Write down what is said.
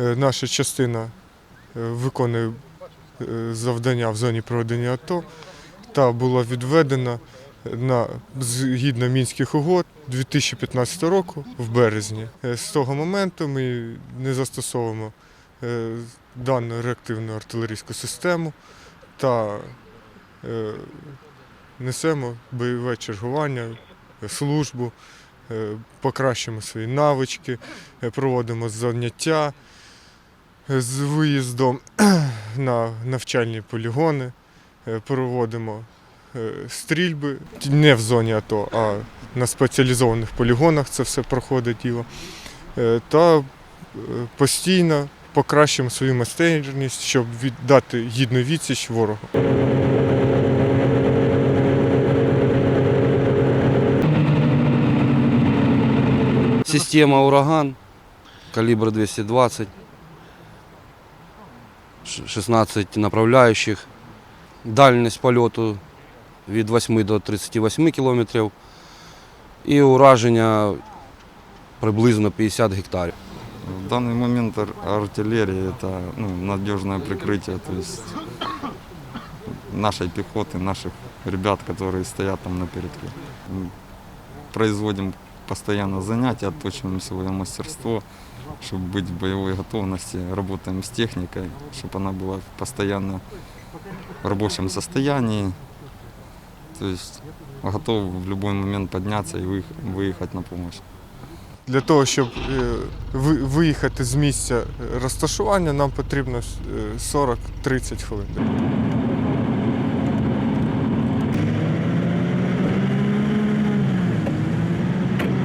Е, Наша частина е, виконує е, завдання в зоні проведення АТО та була відведена на згідно мінських угод 2015 року в березні. З того моменту ми не застосовуємо дану реактивну артилерійську систему та несемо бойове чергування, службу, покращуємо свої навички, проводимо заняття з виїздом на навчальні полігони, е, проводимо е, стрільби не в зоні АТО, а на спеціалізованих полігонах це все проходить діло. Е, Та постійно покращуємо свою майстерність, щоб віддати гідну відсіч ворогу. Система «Ураган», калибр 220, ш- 16 направляющих, дальність польоту від 8 до 38 кілометрів і ураження приблизно 50 гектарів. В данный момент ар- артиллерия это ну, надежное прикрытие, то есть нашей пехоты, наших ребят, которые стоят там на передке. М, Производим постоянно занятия, отточиваем свое мастерство, чтобы быть в боевой готовности, работаем с техникой, чтобы она была постоянно в рабочем состоянии, то есть готов в любой момент подняться и выех- выехать на помощь. Для того, щоб е, ви- виїхати з місця е, розташування, нам потрібно е, 40-30 хвилин.